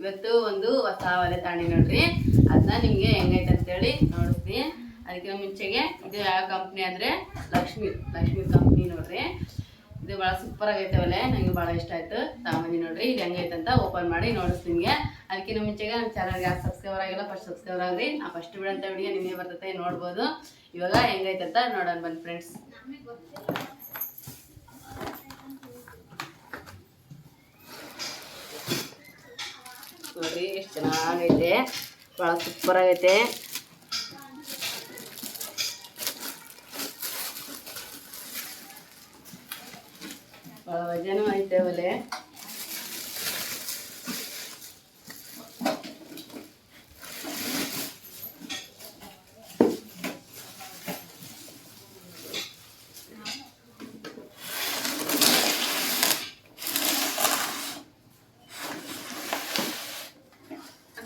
ಇವತ್ತು ಒಂದು ಹೊಸ ಒಲೆ ತಾಣಿ ನೋಡ್ರಿ. ಅದನ್ನ ನಿಮಗೆ ಹೆಂಗೈತೆ ಅಂತೇಳಿ ನೋಡಿದ್ವಿ ಅದಕ್ಕಿಂತ ಮುಂಚೆಗೆ ಇದು ಯಾವ ಕಂಪ್ನಿ ಅಂದರೆ ಲಕ್ಷ್ಮಿ ಲಕ್ಷ್ಮಿ ಕಂಪ್ನಿ ನೋಡ್ರಿ. ಇದು ಭಾಳ ಸೂಪರ್ ಆಗೈತೆ ಒಲೆ ನನಗೆ ಭಾಳ ಇಷ್ಟ ಆಯ್ತು. ತಾಮಿ ನೋಡ್ರಿ, ಇದು ಹೆಂಗೈತೆ ಅಂತ ಓಪನ್ ಮಾಡಿ ನೋಡಿಸ್ತೀನಿ ನಿಮಗೆ. ಅದಕ್ಕಿಂತ ಮುಂಚೆಗೆ ನಮ್ಮ ಚಾನಲ್ಗೆ ಯಾರು ಸಬ್ಸ್ಕ್ರೈಬರ್ ಆಗಿಲ್ಲ ಫಸ್ಟ್ ಸಬ್ಸ್ಕ್ರೈಬರ್ ಆಗ್ರಿ. ನಾ ಫಸ್ಟ್ ಬಿಡಂತ ವಿಡಿಯೋ ನಿಮಗೆ ಬರ್ತೈತೆ, ನೋಡ್ಬೋದು. ಇವಾಗ ಹೆಂಗೈತೆ ಅಂತ ನೋಡೋಣ ಬನ್ನಿ ಫ್ರೆಂಡ್ಸ್ ನೋಡ್ರಿ ಎಷ್ಟು ಚೆನ್ನಾಗೈತೆ. ಭಾಳ ಸೂಪರ್ ಆಗೈತೆ ಭಾಳ ವಜನೂ ಐತೆ ಒಲೆ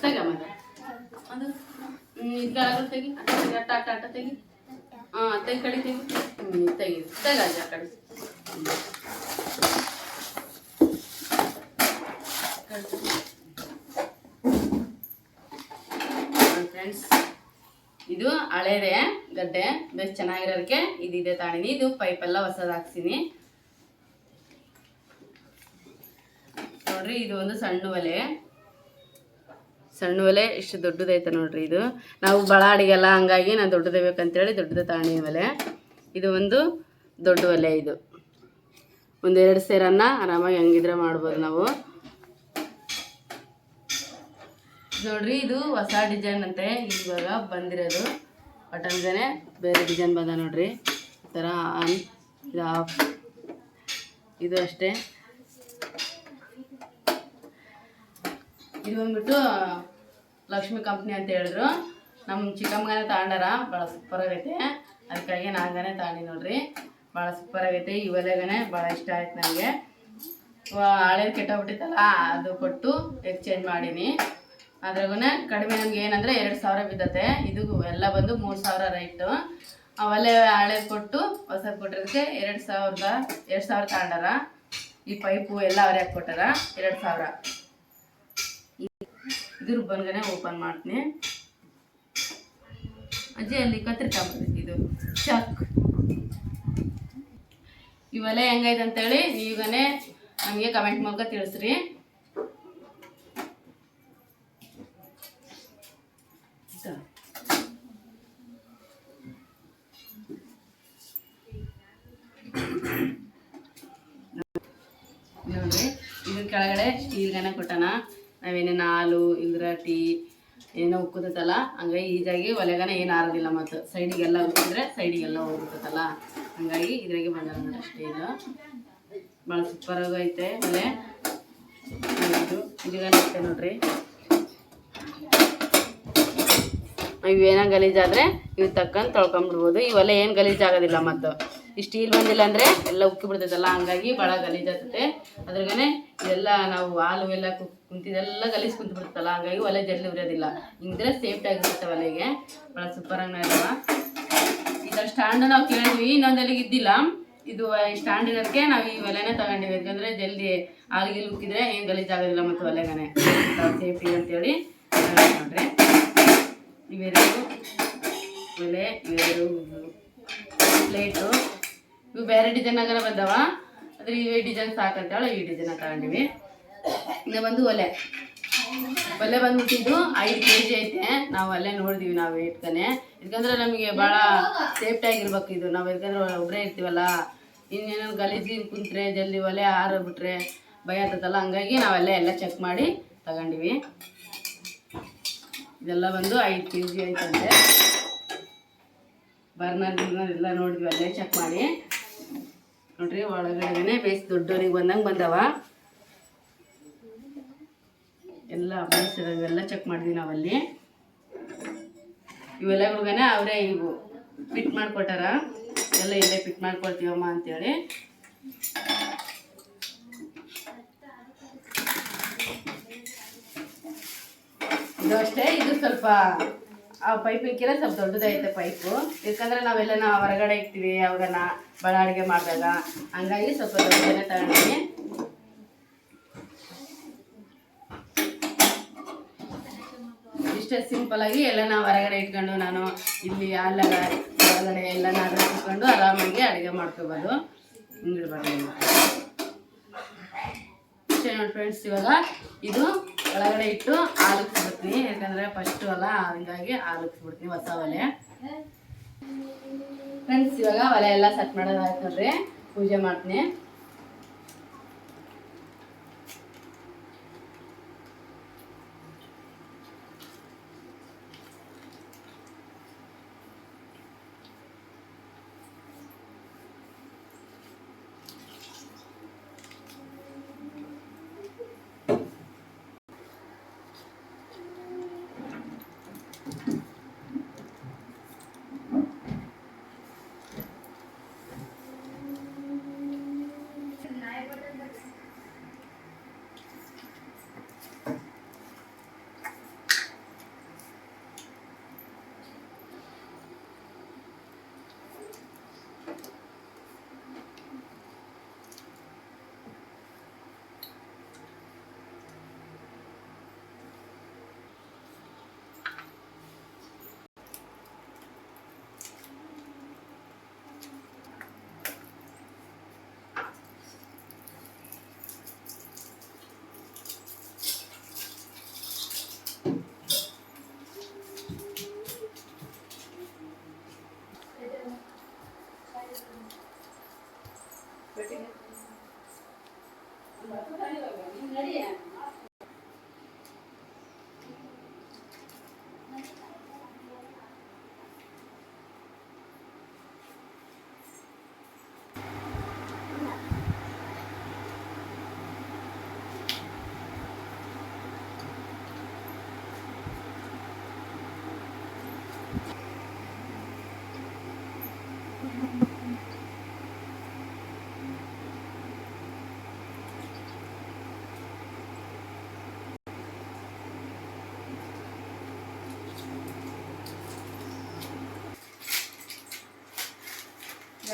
ತೆಗ ಮತ್ತೆ ಅದು ಇದು ತೆಗಿ ಅಟ್ಟ ಅಟ್ಟ ಅಟ್ಟ ತೆಗಿ. ಹಾಂ ತೆಗಿ ಕಡೆ ತೆಗಿ. ಹ್ಞೂ ತೆಗಿ. ತೆಗ ಅಜ್ಜ ಆ ಕಡೆ. ಫ್ರೆಂಡ್ಸ್ ಇದು ಹಳೇದೆ ಗಡ್ಡೆ, ಬೆಸ್ಟ್ ಚೆನ್ನಾಗಿರೋದಕ್ಕೆ ಇದಿದೆ ತಾಣಿನಿ ಇದು ಪೈಪೆಲ್ಲ ಹೊಸದು ಹಾಕ್ಸಿನಿ. ನೋಡ್ರಿ, ಇದು ಒಂದು ಸಣ್ಣ ಒಲೆ. ಸಣ್ಣ ಒಲೆ ಇಷ್ಟು ದೊಡ್ಡದೈತೆ ನೋಡ್ರಿ ಇದು. ನಾವು ಬಳ ಅಡಿಗೆಲ್ಲ ಹಂಗಾಗಿ ನಾನು ದೊಡ್ಡದೇ ಬೇಕಂತೇಳಿ ದೊಡ್ಡದ ತಾಣಿ ಒಲೆ. ಇದು ಒಂದು ದೊಡ್ಡ ಒಲೆ ಇದು. ಒಂದೆರಡು ಸೇರನ್ನ ಆರಾಮಾಗಿ ಹಂಗಿದ್ರೆ ಮಾಡ್ಬೋದು ನಾವು. ನೋಡ್ರಿ ಇದು ಹೊಸ ಡಿಸೈನ್ ಅಂತೆ. ಇವಾಗ ಬಂದಿರೋದು. ಬಟನ್ಗನೆ ಬೇರೆ ಡಿಸೈನ್ ಬಂದ ನೋಡ್ರಿ. ಈ ಥರ ಆನ್, ಇದು ಆಫ್. ಇದು ಅಷ್ಟೇ. ಇದು ಬಂದ್ಬಿಟ್ಟು ಲಕ್ಷ್ಮಿ ಕಂಪ್ನಿ ಅಂತ ಹೇಳಿದ್ರು. ನಮ್ಮ ಚಿಕ್ಕಮ್ಮಗನೇ ತಗೊಂಡಾರ, ಭಾಳ ಸೂಪರ್ ಆಗೈತೆ. ಅದಕ್ಕಾಗಿ ನಾಂಗನೇ ತಗೊಂಡಿ ನೋಡ್ರಿ. ಭಾಳ ಸೂಪರ್ ಆಗೈತೆ. ಈ ಒಲೆಗನೆ ಭಾಳ ಇಷ್ಟ ಆಯ್ತು ನನಗೆ ಹಳೇದು ಕೆಟ್ಟೋಗ್ಬಿಟ್ಟಿತ್ತಲ್ಲ, ಅದು ಕೊಟ್ಟು ಎಕ್ಸ್ಚೇಂಜ್ ಮಾಡೀನಿ. ಅದ್ರಾಗೂ ಕಡಿಮೆ ನಮ್ಗೆ ಏನಂದರೆ ಎರಡು ಸಾವಿರ ಬಿದ್ದತೆ. ಇದು ಎಲ್ಲ ಬಂದು ಮೂರು ಸಾವಿರ ರೈಟು. ಒಲೆ ಹಳೇದು ಕೊಟ್ಟು ಹೊಸದು ಕೊಟ್ಟಿರೋದಕ್ಕೆ ಎರಡು ಸಾವಿರದ, ಎರಡು ಸಾವಿರ ತಗೊಂಡಾರ. ಈ ಪೈಪು ಎಲ್ಲ ಅವರೇ ಹಾಕ್ಕೊಟ್ಟಾರ. ಎರಡು ಸಾವಿರ. ಇದ್ರ ಬಂದ್ಗನೆ ಓಪನ್ ಮಾಡ್ತೀನಿ. ಅಜ್ಜಿ, ಅಲ್ಲಿ ಕತ್ರಿಕಾಗ್ಬೇಕು ಇದು. ಚಕ್. ಇವೆಲ್ಲ ಹೆಂಗೈತೆ ಅಂತೇಳಿ ಈಗನೇ ನಮಗೆ ಕಮೆಂಟ್ ಮೂಲಕ ತಿಳಿಸ್ರಿ. ಇದ್ರ ಕೆಳಗಡೆ ಸ್ಟೀಲ್ಗನೆ ಕೊಟ್ಟನ. ನಾವೇನೇನು ಹಾಲು, ಇಲ್ದ್ರ ಟೀ, ಏನೋ ಉಕ್ಕುತ್ತಲ್ಲ ಹಂಗಾಗಿ ಈಜಾಗಿ ಒಲೆಗನ ಏನು ಆರೋದಿಲ್ಲ ಮತ್ತು ಸೈಡಿಗೆಲ್ಲ ಉಕ್ಕಿದ್ರೆ ಸೈಡಿಗೆಲ್ಲ ಹೋಗ್ಬಿಡ್ತೈತಲ್ಲ ಹಂಗಾಗಿ ಇದ್ರಾಗೆ ಬಂದ ನೋಡಿ ಇದು. ಭಾಳ ಸೂಪರಾಗೈತೆ ಒಲೆ. ಇದು ಐತೆ ನೋಡ್ರಿ. ಇವೇನೋ ಗಲೀಜಾದ್ರೆ ಇವು ತಕ್ಕಂತ ತೊಳ್ಕೊಂಬಿಡ್ಬೋದು. ಇವೆಲ್ಲ ಏನು ಗಲೀಜಾಗೋದಿಲ್ಲ ಮತ್ತು. ಈ ಸ್ಟೀಲ್ ಬಂದಿಲ್ಲ ಅಂದರೆ ಎಲ್ಲ ಉಕ್ಕಿ ಬಿಡ್ತೈತಲ್ಲ, ಹಂಗಾಗಿ ಭಾಳ ಗಲೀಜಾಗ್ತೈತೆ ಅದ್ರಾಗನೆ ಇದೆಲ್ಲ ನಾವು ಹಾಲು ಎಲ್ಲ ಕು ಕುಂತಿದೆಲ್ಲ ಗಲೀಜ್ ಕುಂತು ಬಿಡ್ತಲ್ಲ ಹಂಗಾಗಿ ಒಲೆ ಜಲ್ದಿ ಉರಿಯೋದಿಲ್ಲ. ಹಿಂಗಿದ್ರೆ ಸೇಫ್ಟಿ ಆಗಿರುತ್ತೆ ಒಲೆಗೆ. ಭಾಳ ಸೂಪರಾಗಿ ಈ ಥರ ಸ್ಟ್ಯಾಂಡ್ ನಾವು ಕೇಳಿದ್ವಿ ಇನ್ನೊಂದಲ್ಲಿಗೆ ಇದ್ದಿಲ್ಲ. ಇದು ಸ್ಟ್ಯಾಂಡ್ ಇರೋದಕ್ಕೆ ನಾವು ಈ ಒಲೆನೇ ತಗೊಂಡಿವಿ. ಯಾಕಂದರೆ ಜಲ್ದಿ ಹಾಲಿಗೆ ಉಕ್ಕಿದ್ರೆ ಏನು ಗಲೀಜಾಗೋದಿಲ್ಲ ಮತ್ತು ಒಲೆಗನೆ. ಸೇಫ್ಟಿ ಅಂತೇಳಿ ನೋಡ್ರಿ ಇವೆರಡು ಒಲೆ, ಇವೆರಡು ಪ್ಲೇಟು. ಇವು ಬೇರೆ ಡಿಸೈನ್ ಆಗಲ್ಲ ಬಂದವ. ಆದರೆ ಇವೇ ಡಿಸೈನ್ ಸಾಕಂತೇಳಿ ಈ ಡಿಸೈನ್ ತಗೊಂಡಿವಿ. ಇನ್ನು ಬಂದು ಒಲೆ. ಒಲೆ ಬಂದ್ಬಿಟ್ಟಿದ್ದು ಐದು ಕೆ ಜಿ ಐತೆ. ನಾವು ಅಲ್ಲೇ ನೋಡಿದೀವಿ, ನಾವು ಇಟ್ಕನೆ. ಯಾಕಂದ್ರೆ ನಮಗೆ ಭಾಳ ಸೇಫ್ಟಿ ಆಗಿರ್ಬೇಕು ಇದು. ನಾವು ಯಾಕಂದ್ರೆ ಒಬ್ಬರೇ ಇರ್ತೀವಲ್ಲ. ಇನ್ನೇನೋ ಗಲೀಜಿ ಕುಂತ್ರೆ, ಜಲ್ದಿ ಒಲೆ ಆರೋಗ್ಬಿಟ್ರೆ ಭಯ ಆಗ್ತದಲ್ಲ. ಹಂಗಾಗಿ ನಾವೆಲ್ಲ ಎಲ್ಲ ಚೆಕ್ ಮಾಡಿ ತಗೊಂಡಿವಿ. ಇದೆಲ್ಲ ಬಂದು ಐದು ಕೆ ಜಿ ಐತಂತೆ. ಬರ್ನರ್ ಬರ್ನರ್ ಎಲ್ಲ ನೋಡಿದ್ವಿ, ಅಲ್ಲೇ ಚೆಕ್ ಮಾಡಿ. ನೋಡ್ರಿ ಒಳಗಡೆನೆ ಬೇಸ್ ದೊಡ್ಡವರಿಗೆ ಬಂದಂಗೆ ಬಂದವ. ಎಲ್ಲ ಬೇಯಿಸಿರೋವೆಲ್ಲ ಚೆಕ್ ಮಾಡಿದ್ವಿ ನಾವಲ್ಲಿ. ಇವೆಲ್ಲಗಳಿಗನೆ ಅವರೇ ಇವು ಪಿಟ್ ಮಾಡಿಕೊಟ್ಟಾರ. ಎಲ್ಲ ಇಲ್ಲೇ ಫಿಟ್ ಮಾಡ್ಕೊಳ್ತೀವಮ್ಮ ಅಂತೇಳಿ. ಇದು ಅಷ್ಟೇ, ಇದು ಸ್ವಲ್ಪ, ಆ ಪೈಪಿಂಗಿನ ಸ್ವಲ್ಪ ದೊಡ್ಡದೈತೆ ಪೈಪು ಯಾಕಂದ್ರೆ ನಾವೆಲ್ಲ ನಾವು ಹೊರಗಡೆ ಇಕ್ತೀವಿ, ಅವ್ರನ್ನ ಬಳ ಅಡುಗೆ ಮಾಡಿದಾಗ. ಹಂಗಾಗಿ ಸ್ವಲ್ಪ ದೊಡ್ಡದನ್ನೇ ತಗೊಂಡಿವಿ ಇಷ್ಟೇ ಸಿಂಪಲ್ ಆಗಿ ಎಲ್ಲ ನಾವು ಹೊರಗಡೆ ಇಟ್ಕೊಂಡು ನಾನು ಇಲ್ಲಿ ಅಲ್ಲೆಲ್ಲ ಹೊರಗಡೆ ಎಲ್ಲ ನಾನು ಇಟ್ಕೊಂಡು ಆರಾಮಾಗಿ ಅಡುಗೆ ಮಾಡ್ಕೋಬೋದು. ಹಿಂಗಿಡ್ಬಾರ್ದು ನೋಡಿ ಫ್ರೆಂಡ್ಸ್ ಇವಾಗ ಇದು ಒಳಗಡೆ ಇಟ್ಟು ಆಲುಕ್ಸ್ಬಿಡ್ತೀನಿ ಯಾಕಂದರೆ ಫಸ್ಟು ಅಲ್ಲ, ಹಂಗಾಗಿ ಆಲುಕ್ಸ್ಬಿಡ್ತೀನಿ ಹೊಸ ಒಲೆ. ಫ್ರೆಂಡ್ಸ್ ಇವಾಗ ಒಲೆ ಎಲ್ಲ ಸೆಟ್ ಮಾಡೋದಾಯ್ತು ನೋಡ್ರಿ. ಪೂಜೆ ಮಾಡ್ತೀನಿ.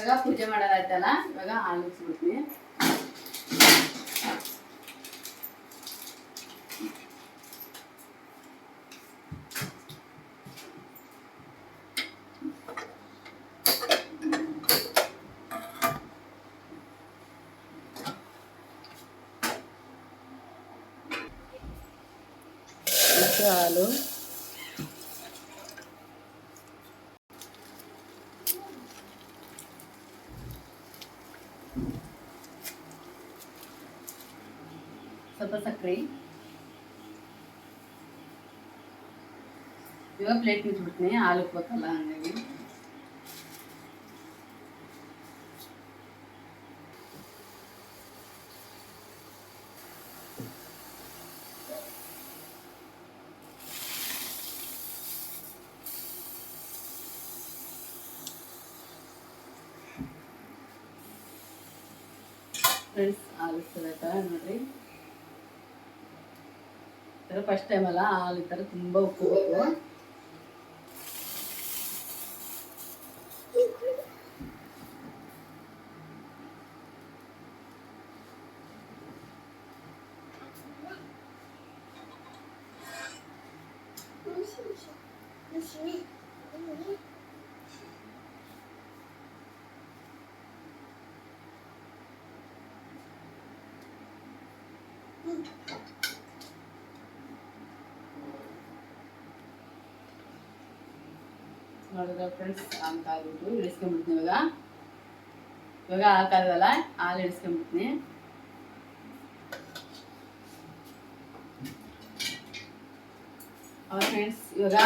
ಇವಾಗ ಪೂಜೆ ಮಾಡೋದಾಯ್ತಲ್ಲ ಇವಾಗ ಆಲಿಸ್ಬಿಡ್ತೀನಿ ಇಷ್ಟು ಹಾಲು ಸ್ವಲ್ಪ ಸಕ್ಕರೆ ಇವಾಗ ಪ್ಲೇಟ್ ಮುಚ್ಚಿಬಿಡ್ತೀನಿ ಹಾಲು ಉಕ್ಬೇಕಲ್ಲ ಹಂಗಾಗಿ ಫ್ರೆಂಡ್ಸ್ ಹಾಲು ಸದಾಕ ನೋಡ್ರಿ ಥರ ಫಸ್ಟ್ ಟೈಮ್ ಅಲ್ಲ ಹಾಲು ಈ ಥರ ತುಂಬ ಉಪ್ಪಬೇಕು ನೋಡಿದ್ರೆ ಫ್ರೆಂಡ್ಸ್ ಹಾಲು ಕಾಯ್ಬಿಟ್ಟು ಇಳಿಸ್ಕೊಂಡ್ಬಿಡ್ತೀನಿ ಇವಾಗ. ಇವಾಗ ಆ ಕಾಲದಲ್ಲ, ಹಾಲು ಇಳಿಸ್ಕೊಂಡ್ಬಿಡ್ತೀನಿ ಅವ್ರ ಫ್ರೆಂಡ್ಸ್ ಇವಾಗ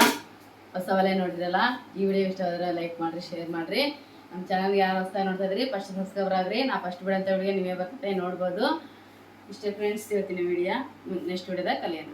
ಹೊಸ ಒಲೆ ನೋಡಿದ್ರಲ್ಲ, ಈ ವಿಡಿಯೋ ಇಷ್ಟ ಆದ್ರೆ ಲೈಕ್ ಮಾಡಿರಿ ಶೇರ್ ಮಾಡಿರಿ. ನಮ್ಮ ಚಾನಲ್ಗೆ ಯಾರು ಹೊಸ ನೋಡ್ತಾ ಇದ್ರಿ ಫಸ್ಟ್ ಸಬ್ಸ್ಕ್ರೈಬರ್ ಆಗ್ರಿ. ನಾ ಫಸ್ಟ್ ಬಿಡಂತ ಹುಡುಗಿ, ನೀವೇ ಬರ್ತೇನೆ ನೋಡ್ಬೋದು. ಇಷ್ಟೇ ಫ್ರೆಂಡ್ಸ್ ಇವತ್ತಿನ ವಿಡಿಯೋ ನೆಕ್ಸ್ಟ್ ವಿಡಿಯೋದ ಕಲಿಯೋಣ.